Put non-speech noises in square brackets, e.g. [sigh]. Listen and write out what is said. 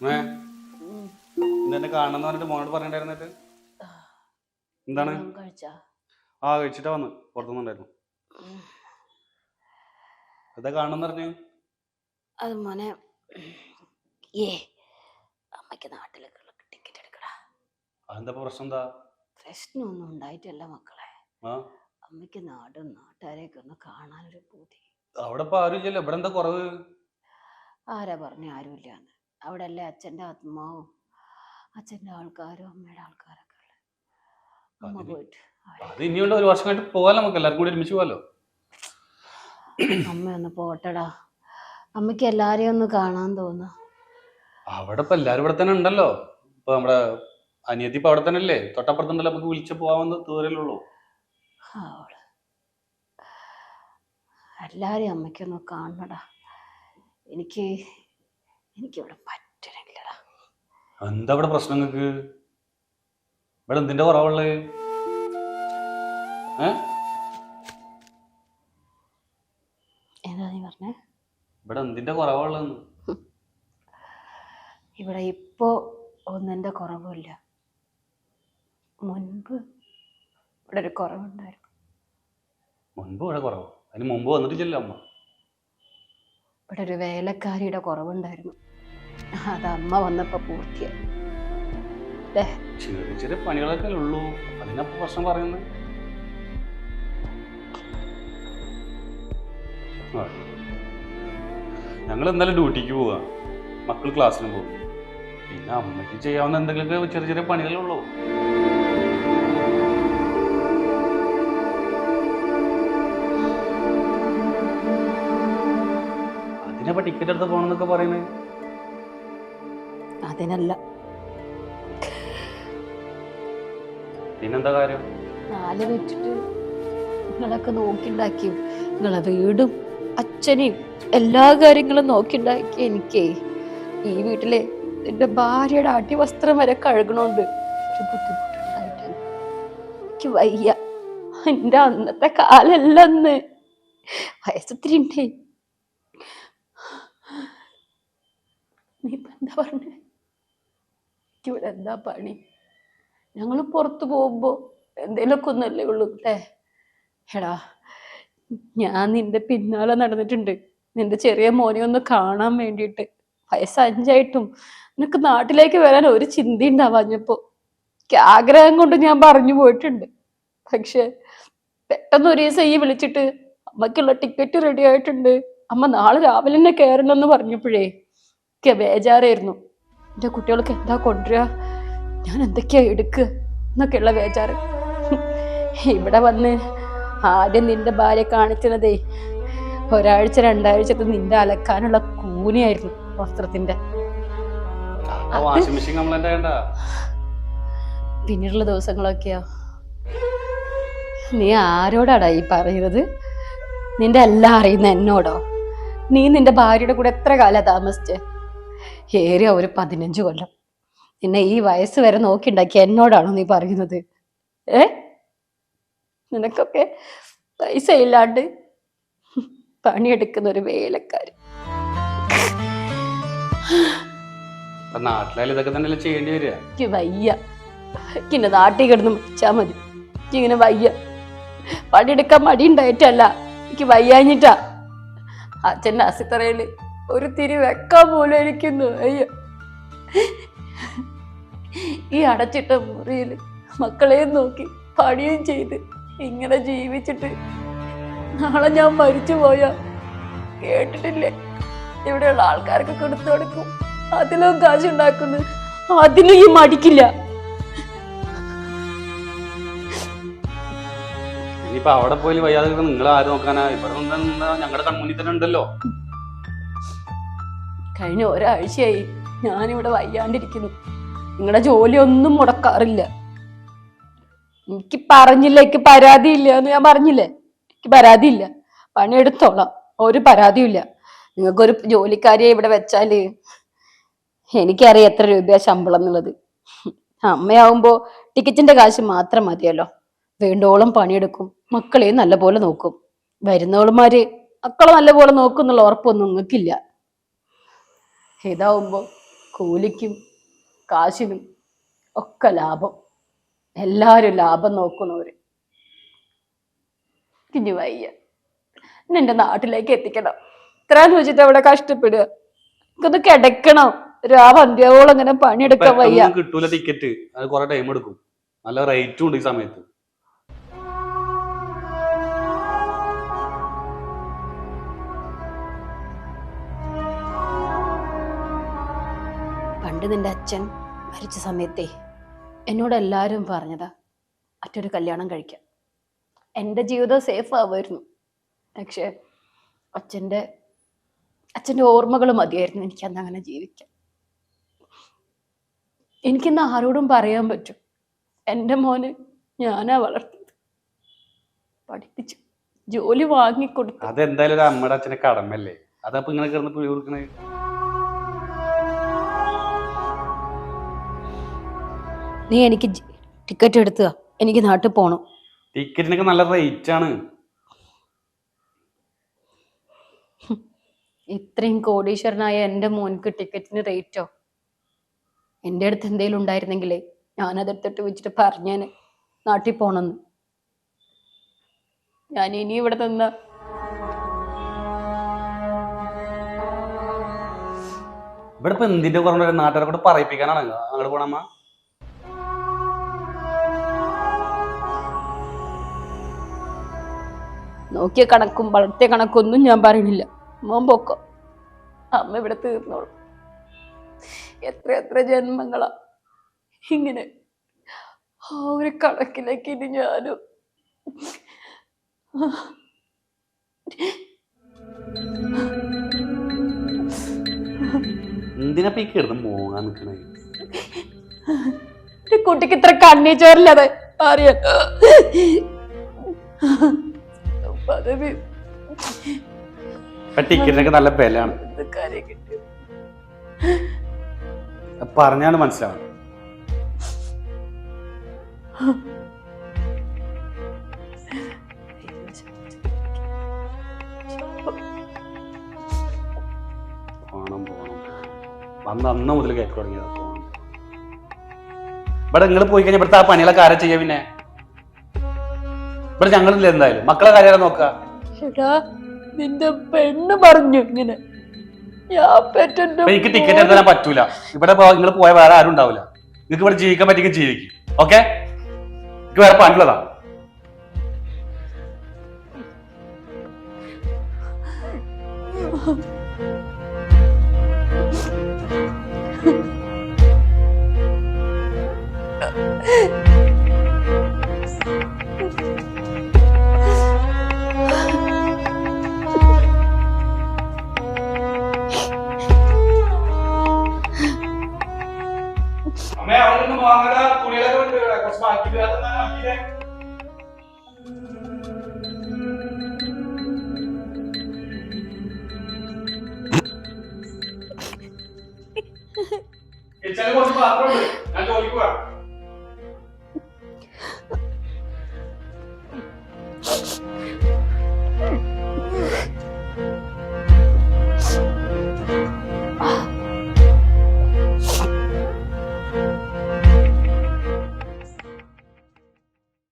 ഇന്നെ കാണണമെന്ന് പറഞ്ഞിട്ട് മോനോട് പറഞ്ഞിട്ടുണ്ടായിരുന്നിട്ട് എന്താണ്? കഴിച്ചാ? ആ കഴിച്ചിട്ടാ വന്ന്. പുറത്തുനിന്നുണ്ടായിരുന്നു എന്താ കാണണം പറഞ്ഞു. അത് മോനെ ഏ അമ്മയ്ക്ക് നാട്ടിലേക്കുള്ള ടിക്കറ്റ് എടുക്കടാ. അതെന്താ പ്രശ്നം എന്താ? പ്രശ്നമൊന്നും ഉണ്ടായിട്ടല്ല മക്കളെ. അമ്മയ്ക്ക് നാടും നാട്ടുകാരെയൊക്കെ ഒന്ന് കാണാനൊരു പൂതി. അവിടെ ഇപ്പൊ ആരും ഇല്ലല്ലോ ഇവിടെ എന്താ കുറവ്? ആരാ പറഞ്ഞു ആരുമില്ലാന്ന്? അവിടെ അല്ലേ അച്ഛന്റെ ആത്മാവും? അച്ഛന്റെ ആൾക്കാരും അമ്മയുടെ ആൾക്കാരൊക്കെ ഉള്ളത് അമ്മ പോയിട്ട് അത് ഇനിയുണ്ട് ഒരു വർഷം കഴിഞ്ഞിട്ട് പോകാലോ നമുക്ക്. എല്ലാവർക്കും കൂടി ഒരുമിച്ച് പോകാലോ? അമ്മ ഒന്ന് പോട്ടടാ. അമ്മയ്ക്ക് എല്ലാരെയും ഒന്ന് കാണാൻ തോന്നുന്നു അവിടെ ഇപ്പൊ എല്ലാരും ഇവിടെ തന്നെ ഉണ്ടല്ലോ. ഇപ്പൊ നമ്മുടെ അനിയത്തി ഇപ്പൊ അവിടെ തന്നെ അല്ലേ തൊട്ടപ്പുറത്തുണ്ടല്ലോ നമുക്ക് വിളിച്ചു പോവാന്ന് ദൂരല്ലുള്ളൂ അവൾ എല്ലാരെയും അമ്മയ്ക്കൊന്ന് കാണണടാ. എനിക്ക് എനിക്കിവിടെ പറ്റണില്ലടാ എന്താ ഇവിടെ പ്രശ്നം ഇവിടെ എന്തിന്റെ കുറവുള്ളത് ഏ? എന്താ നീ പറഞ്ഞേ? ഇവിടെ എന്തിന്റെ കുറവുള്ളതെന്ന്? ഇവിടെ ഇപ്പോ ഒന്നിന്റെ കുറവില്ല മുൻപ് ഇവിടെ ഒരു കുറവുണ്ടായിരുന്നു. മുൻപ് ഇവിടെ കുറവ്. അതിന് മുമ്പ് വന്നിട്ടില്ലല്ലോ അമ്മ. ഇവിടെ ഒരു വേലക്കാരിയുടെ കുറവുണ്ടായിരുന്നു. അത് അമ്മ വന്നപ്പോൾ പൂർത്തിയായി ചെറിയ ചെറിയ പണികളൊക്കെ ഉള്ളൂ. അതിനപ്പോ പ്രശ്നം പറയുന്നത്. ഞങ്ങൾ എന്തായാലും ഡ്യൂട്ടിക്ക് പോവാ. മക്കൾ ക്ലാസ്സിന് പോകും. പിന്നെ അമ്മയ്ക്ക് ചെയ്യാവുന്ന എന്തെങ്കിലുമൊക്കെ ചെറിയ ചെറിയ പണികളേ ഉള്ളൂ. അതിനപ്പോ ടിക്കറ്റ് എടുത്ത് പോകണമെന്നൊക്കെ പറയുന്നത്. അതിനല്ല പിന്നെന്താ കാര്യം? നാല് വെച്ചിട്ട് നിങ്ങളൊക്കെ നോക്കിണ്ടാക്കി നിങ്ങളെ വീടും അച്ഛനെയും എല്ലാ കാര്യങ്ങളും നോക്കിണ്ടാക്കി എനിക്കേ. ഈ വീട്ടിലെ എന്റെ ഭാര്യയുടെ അടിവസ്ത്രം വരെ കഴുകണോണ്ട് ഒരു ബുദ്ധിമുട്ടുണ്ടായിട്ടില്ല എനിക്ക് വയ്യ. എന്റെ അന്നത്തെ കാലല്ലെന്ന്. വയസ്സത്തിരി ഉണ്ടേ നീ എന്താ പറഞ്ഞേ? എനിക്കിവിടെ എന്താ പണി? ഞങ്ങൾ പുറത്തു പോകുമ്പോൾ എന്തേലൊക്കെ ഒന്നല്ലേ ഉള്ളൂ. അല്ലേ എടാ ഞാൻ നിന്റെ പിന്നാലെ നടന്നിട്ടുണ്ട്. നിന്റെ ചെറിയ മോനെ ഒന്ന് കാണാൻ വേണ്ടിയിട്ട്. വയസ്സ് അഞ്ചായിട്ടും നിനക്ക് നാട്ടിലേക്ക് വരാൻ ഒരു ചിന്ത ഉണ്ടാവാഞ്ഞപ്പോ ഞപ്പോ ആഗ്രഹം കൊണ്ട് ഞാൻ പറഞ്ഞു പോയിട്ടുണ്ട്. പക്ഷെ പെട്ടെന്ന് ഒരു ദിവസം ഈ വിളിച്ചിട്ട് അമ്മക്കുള്ള ടിക്കറ്റ് റെഡി ആയിട്ടുണ്ട്. അമ്മ നാളെ രാവിലെ തന്നെ കയറണമെന്ന് പറഞ്ഞപ്പോഴേ ബേജാറായിരുന്നു. എന്റെ കുട്ടികൾക്ക് എന്താ കൊണ്ടുവരിക? ഞാൻ എന്തൊക്കെയാ എടുക്കുക എന്നൊക്കെയുള്ള വേചാറ് ഇവിടെ വന്ന് ആദ്യം നിന്റെ ഭാര്യ കാണിച്ചതേ ഒരാഴ്ച രണ്ടാഴ്ചത്തെ നിന്റെ അലക്കാനുള്ള കൂനിയായിരുന്നു വസ്ത്രത്തിന്റെ. പിന്നീടുള്ള ദിവസങ്ങളൊക്കെയോ? നീ ആരോടാടാ ഈ പറയുന്നത്? നിന്റെ എല്ലാം അറിയുന്ന എന്നോടോ? നീ നിന്റെ ഭാര്യയുടെ കൂടെ എത്ര കാലാ താമസിച്ച്? ഏറിയ ഒരു പതിനഞ്ച് കൊല്ലം. നിന്നെ ഈ വയസ്സ് വരെ നോക്കിണ്ടാക്കി എന്നോടാണോ നീ പറയുന്നത്? ഏ? നിനക്കൊക്കെ പൈസ ഇല്ലാണ്ട് പണിയെടുക്കുന്ന ഒരു വേലക്കാരൻ നാട്ടിലായാലും ഇതൊക്കെ തന്നെയല്ലേ ചെയ്യേണ്ടി വരിക? എനിക്ക് വയ്യ. നാട്ടിൽ കിടന്ന് മരിച്ചാ മതി. എനിക്കിങ്ങനെ വയ്യ. പണിയെടുക്കാൻ മടി ഉണ്ടായിട്ടല്ല എനിക്ക് വയ്യാഞ്ഞിട്ടാ. അച്ഛന്റെ അസിത്തറയിൽ ഒരു തിരി വെക്കാൻ പോലും എനിക്കൊന്ന് അയ്യ ഈ അടച്ചിട്ട മുറിയിൽ മക്കളെയും നോക്കി പണിയും ചെയ്ത് ഇങ്ങനെ ജീവിച്ചിട്ട് നാളെ ഞാൻ മരിച്ചു പോയാ കേട്ടിട്ടില്ലേ? ഇവിടെയുള്ള ആൾക്കാർക്ക് കൊടുത്തു കൊടുക്കും. അതിലും കാശുണ്ടാക്കുന്നു. അതിലും ഈ മടിക്കില്ല. ഇനിയിപ്പോ അവിടെ പോയി വയ്യാതെ നിങ്ങളെ ആര് നോക്കാനാ? ഇവിടെ ഞങ്ങളുടെ കൺമുന്നിൽ തന്നെ ഉണ്ടല്ലോ. കഴിഞ്ഞ ഒരാഴ്ചയായി ഞാനിവിടെ വയ്യാണ്ടിരിക്കുന്നു. നിങ്ങളുടെ ജോലി ഒന്നും മുടക്കാറില്ല. എനിക്ക് പറഞ്ഞില്ല എനിക്ക് പരാതിയില്ല എന്ന് ഞാൻ പറഞ്ഞില്ലേ? എനിക്ക് പരാതിയില്ല. പണിയെടുത്തോളാം. ഒരു പരാതിയില്ല നിങ്ങൾക്കൊരു ജോലിക്കാരിയെ ഇവിടെ വെച്ചാൽ എനിക്കറിയാം എത്ര രൂപയാ ശമ്പളം എന്നുള്ളത്. അമ്മയാവുമ്പോൾ ടിക്കറ്റിന്റെ കാശ് മാത്രം മതിയല്ലോ. വേണ്ടോളം പണിയെടുക്കും. മക്കളെയും നല്ലപോലെ നോക്കും. വരുന്നവളുമാര് മക്കളെ നല്ലപോലെ നോക്കും എന്നുള്ള ഉറപ്പൊന്നും നിങ്ങൾക്കില്ല. ഇതാവുമ്പോ കൂലിക്കും കാശിനും ഒക്കെ ലാഭം. എല്ലാവരും ലാഭം നോക്കുന്നവർ ഇനി വയ്യ. എന്നെ നാട്ടിലേക്ക് എത്തിക്കണം. ഇത്രയും വെച്ചിട്ട് അവിടെ കഷ്ടപ്പെടുക. എനിക്കൊന്ന് കിടക്കണം. രാവന്ത്യാവോളം ഇങ്ങനെ പണിയെടുക്കാൻ വയ്യ. കിട്ടൂല ടിക്കറ്റ് അത് കുറെ ടൈം എടുക്കും. നല്ല റേറ്റും ഉണ്ട് ഈ സമയത്ത്. പണ്ട് നിന്റെ അച്ഛൻ മരിച്ച സമയത്തെ എന്നോട് എല്ലാവരും പറഞ്ഞതാ മറ്റൊരു കല്യാണം കഴിക്കാം എന്റെ ജീവിതം സേഫ് ആവുമായിരുന്നു. പക്ഷേ അച്ഛന്റെ അച്ഛന്റെ ഓർമ്മകൾ മതിയായിരുന്നു എനിക്കന്ന് അങ്ങനെ ജീവിക്കാം എനിക്കിന്ന് ആരോടും പറയാൻ പറ്റും. എന്റെ മോന് ഞാനാ വളർത്തിയത്. പഠിപ്പിച്ചു ജോലി വാങ്ങിക്കൊടുത്തു. അതെന്തായാലും അമ്മയുടെ അച്ഛനെ കടമല്ലേ അതപ്പോ ഇങ്ങനെ കിടന്ന് നീ എനിക്ക് ടിക്കറ്റ് എടുത്തുക എനിക്ക് നാട്ടിൽ പോകണം ടിക്കറ്റിനൊക്കെ നല്ല റേറ്റ് ആണ്. ഇത്രയും കോടീശ്വരനായ എന്റെ മോൻക്ക് ടിക്കറ്റിന് റേറ്റോ എന്റെ അടുത്ത് എന്തെങ്കിലും ഉണ്ടായിരുന്നെങ്കിലേ ഞാനതെടുത്തിട്ട് വെച്ചിട്ട് പറഞ്ഞേനെ നാട്ടിൽ പോണെന്ന്. ഞാൻ ഇനി ഇവിടെ നിന്ന ഇവിടെ ഇപ്പൊ എന്തിന്റെ കുറവ് നാട്ടുകാരെ കൂടെ പറയിപ്പിക്കാനാണ്? അങ്ങോട്ട് പോണമ്മ നോക്കിയ കണക്കും വളർത്തിയ കണക്കൊന്നും ഞാൻ പറയണില്ല. മോൻ പൊക്കോ. അമ്മ ഇവിടെ തീർന്നോളൂ. എത്ര എത്ര ജന്മങ്ങളാ. ഇങ്ങനെ ആ ഒരു കണക്കിലേക്ക് ഇനി ഞാനും. എന്തിനാ ഈ കിടന്ന് മോങ്ങാൻ നിക്കണേ? ഒരു കുട്ടിക്ക് ഇത്ര കണ്ണീ ചോരില്ലത് അറിയാം പദവി ടിക്കറ്റിനൊക്കെ നല്ല വിലയാണ് പറഞ്ഞാണ് മനസ്സിലാവുന്നത്. പോണം പോണം. വന്ന് അന്ന് മുതൽ കേക്ക് തുടങ്ങിയത് പോണം. ഇവിടെ നിങ്ങൾ പോയി കഴിഞ്ഞാൽ ഇവിടുത്തെ ആ പണികളൊക്കെ ആരാ ചെയ്യാ പിന്നെ? ഇവിടെ ഞങ്ങളില്ല എന്തായാലും. മക്കളെ കാര്യം നോക്കുക. നിന്റെ പെണ്ണ് പറഞ്ഞു ഇങ്ങനെ. ഞാൻ പെട്ടെന്ന് അപ്പൊ എനിക്ക് ടിക്കറ്റ് എടുക്കാൻ പറ്റൂല. ഇവിടെ നിങ്ങൾ പോയ വേറെ ആരും ഉണ്ടാവില്ല. നിങ്ങൾക്ക് ഇവിടെ ജീവിക്കാൻ പറ്റിയെങ്കിൽ ജീവിക്കും. ഓക്കെ എനിക്ക് വേറെ പണിയുള്ളതാ. അമ്മേ [laughs] വാങ്ങാ തുണികളൊക്കെ ഉണ്ട് ഇവിടെ. കുറച്ച് ബാക്കി കിച്ചണിൽ [laughs] കുറച്ച് പാത്രമുണ്ട്. ഞാൻ ജോലിക്ക് പോവാം.